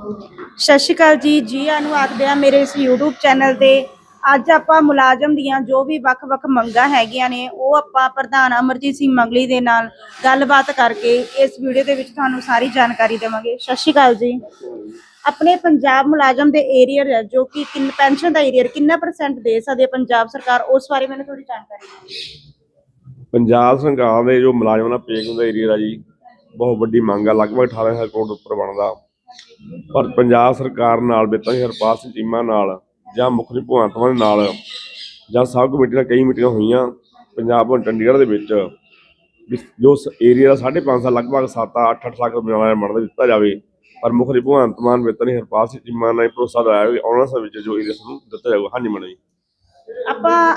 ਸਤਿ ਸ਼੍ਰੀ ਅਕਾਲ ਜੀ ਜੀ ਨੂੰ ਆਖਦੇ ਆ ਮੇਰੇ ਇਸ YouTube ਚੈਨਲ ਤੇ। ਅੱਜ ਆਪਾਂ ਮੁਲਾਜ਼ਮ ਦੀਆਂ ਜੋ ਵੀ ਵੱਖ-ਵੱਖ ਮੰਗਾਂ ਹੈਗੀਆਂ ਨੇ, ਉਹ ਆਪਾਂ ਪ੍ਰਧਾਨ ਅਮਰਜੀਤ ਸਿੰਘ ਮੰਗਲੀ ਦੇ ਨਾਲ ਗੱਲਬਾਤ ਕਰਕੇ ਇਸ ਵੀਡੀਓ ਦੇ ਵਿੱਚ ਤੁਹਾਨੂੰ ਸਾਰੀ ਜਾਣਕਾਰੀ ਦੇਵਾਂਗੇ। ਸਤਿ ਸ਼੍ਰੀ ਅਕਾਲ ਜੀ। ਆਪਣੇ ਪੰਜਾਬ ਮੁਲਾਜ਼ਮ ਦੇ ਏਰੀਅਰ ਜੋ ਕਿ ਕਿੰਨ, ਪੈਨਸ਼ਨ ਦਾ ਏਰੀਅਰ ਕਿੰਨਾ ਪਰਸੈਂਟ ਦੇ ਸਕਦੀ ਪੰਜਾਬ ਸਰਕਾਰ? ਉਸ ਬਾਰੇ ਮੈਨੂੰ ਥੋੜੀ ਜਾਣਕਾਰੀ ਦਿਓ। ਪੰਜਾਬ ਸਰਕਾਰ ਦੇ ਜੋ ਮੁਲਾਜ਼ਮਾਂ ਦਾ ਪੇਕ ਹੁੰਦਾ ਏਰੀਆ ਦਾ ਜੀ, ਬਹੁਤ ਵੱਡੀ ਮੰਗ ਆ, ਲਗਭਗ 18000 ਕਰੋੜ ਉੱਪਰ ਬਣਦਾ। ਪਰ ਪੰਜਾਬ ਸਰਕਾਰ ਨਾਲ ਬੇਤਾਂ ਹਰਪਾਲ ਸਿੰਘ ਚੀਮਾ ਨਾਲ ਜਾਂ ਮੁੱਖ ਮੰਤਰੀ ਭਗਵੰਤ ਮਾਨ ਨਾਲ ਜਾਂ ਸਭ ਕਮੇਟੀ ਨਾਲ ਕਈ ਮੀਟਿੰਗਾਂ ਹੋਈਆਂ ਪੰਜਾਬ ਭਵਨ ਚੰਡੀਗੜ੍ਹ ਦੇ ਵਿੱਚ ਜੋ ਏਰੀਆ ਦਾ 5.5 ਸਾਲ ਲਗਭਗ 7-8 ਲੱਖ ਰੁਪਏ ਦਾ ਦਿੱਤਾ ਜਾਵੇ, ਪਰ ਮੁੱਖ ਭਗਵੰਤ ਮਾਨ ਬੇਤਾਂ ਹਰਪਾਲ ਸਿੰਘ ਚੀਮਾ ਨੇ ਭਰੋਸਾ ਦਿਵਾਇਆ ਵੀ ਆਉਣ ਵਾਲੇ ਸਮੇਂ ਵਿੱਚ ਜੋ ਏਰੀਆ ਨੂੰ ਦਿੱਤਾ ਜਾਊਗਾ। ਹਾਂਜੀ, ਮੈਡਮ ਜੀ। ਆਪਾਂ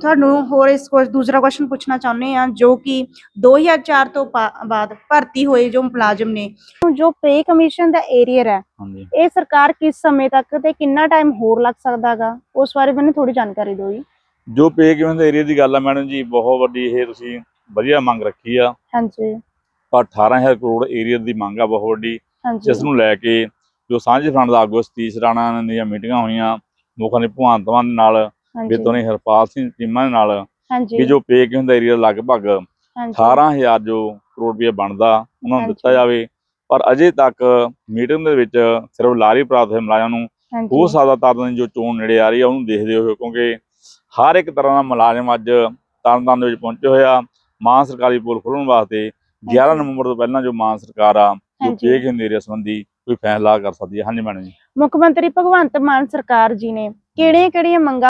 ਤੁਹਾਨੂੰ ਹੋਰ ਇਸ ਕੁਝ ਦੂਸਰਾ ਕੁਐਸਚਨ ਪੁੱਛਣਾ ਚਾਹੁੰਦੇ ਆ ਜੋ ਕਿ 2004 ਤੋਂ ਪਾ- ਬਾਅਦ ਭਰਤੀ ਹੋਏ ਜੋ ਮੁਲਾਜ਼ਮ ਨੇ ਜੋ ਪੇ ਕਮਿਸ਼ਨ ਦਾ ਏਰੀਅਰ ਹੈ ਹਾਂਜੀ। ਇਹ ਸਰਕਾਰ ਕਿਸ ਸਮੇਂ ਤੱਕ ਤੇ ਕਿੰਨਾ ਟਾਈਮ ਹੋਰ ਲੱਗ ਸਕਦਾਗਾ ਉਸ ਬਾਰੇ ਮੈਨੂੰ ਥੋੜੀ ਜਾਣਕਾਰੀ ਦਿਓ ਜੀ। ਜੋ ਪੇ ਕਿਵੇਂ ਦੇ ਏਰੀਆ ਦੀ ਗੱਲ ਆ ਮੈਡਮ ਜੀ ਬਹੁਤ ਵੱਡੀ ਇਹ ਤੁਸੀਂ ਵਧੀਆ ਮੰਗ ਰੱਖੀ ਆ। ਹਾਂਜੀ। ਪਰ 18000 ਕਰੋੜ ਏਰੀਆ ਦੀ ਮੰਗ ਆ ਬਹੁਤ ਵੱਡੀ। ਹਾਂਜੀ। ਜਿਸ ਨੂੰ ਲੈ ਕੇ ਜੋ ਸਾਂਝੇ ਫਰੰਟ ਦਾ ਆਗੂ ਸਤੀਸ਼ ਰਾਣਾ ਦੀਆਂ ਮੀਟਿੰਗਾਂ ਹੋਈਆਂ ਮੁੱਖਾਂ ਦੇ ਭਗਵੰਤ ਮਾਨ ਨਾਲ ਹਾਂਜੀ। ਬੇਤੋਨੀ ਹਰਪਾਲ ਸਿੰਘ ਦੇ ਨਾਲ ਵੀ ਜੋ ਪੇ ਕਿਵੇਂ ਦਾ ਏਰੀਆ ਲਗਭਗ ਹਾਂਜੀ। 18000 ਜੋ ਕਰੋੜ ਰੁਪਏ ਬਣਦਾ ਉਹਨਾਂ ਨੂੰ ਦਿੱਤਾ। ਜਾਵੇ। ਪਰ ਅਜੇ ਤੱਕ ਮੀਟਿੰਗ ਦੇ ਵਿੱਚ ਸਿਰਫ ਲਾਰੀ ਪ੍ਰਾਪਤ ਹੋਏ ਮੁਲਾਜ਼ਮਾਂ ਨੂੰ ਹੋ ਸਕਦਾ ਤਰਨਤਾਰਨ ਜੋ ਚੋਣ ਨੇੜੇ ਆ ਰਹੀ ਆ ਉਹਨੂੰ ਦੇਖਦੇ ਹੋਏ ਕਿਉਂਕਿ ਹਰ ਇੱਕ ਤਰ੍ਹਾਂ ਦਾ ਮੁਲਾਜ਼ਮ ਅੱਜ ਤਰਨਤਾਰਨ ਦੇ ਵਿੱਚ ਪਹੁੰਚੇ ਹੋਇਆ ਮਾਨ ਸਰਕਾਰੀ ਪੁਲ ਖੋਲ੍ਹਣ ਵਾਸਤੇ 11 ਨਵੰਬਰ ਤੋਂ ਪਹਿਲਾਂ ਜੋ ਮਾਨ ਸਰਕਾਰ ਆ ਜੋ। ਪੇਕ ਏਰੀਆ ਸੰਬੰਧੀ ਕੋਈ ਫੈਸਲਾ ਕਰ ਸਕਦੀ ਹੈ। ਹਾਂਜੀ ਮੈਡਮ ਜੀ। ਮੁੱਖ ਮੰਤਰੀ ਭਗਵੰਤ ਮਾਨ ਸਰਕਾਰ ਜੀ ਨੇ ਕਿਹੜੀਆਂ-ਕਿਹੜੀਆਂ ਮੰਗਾਂ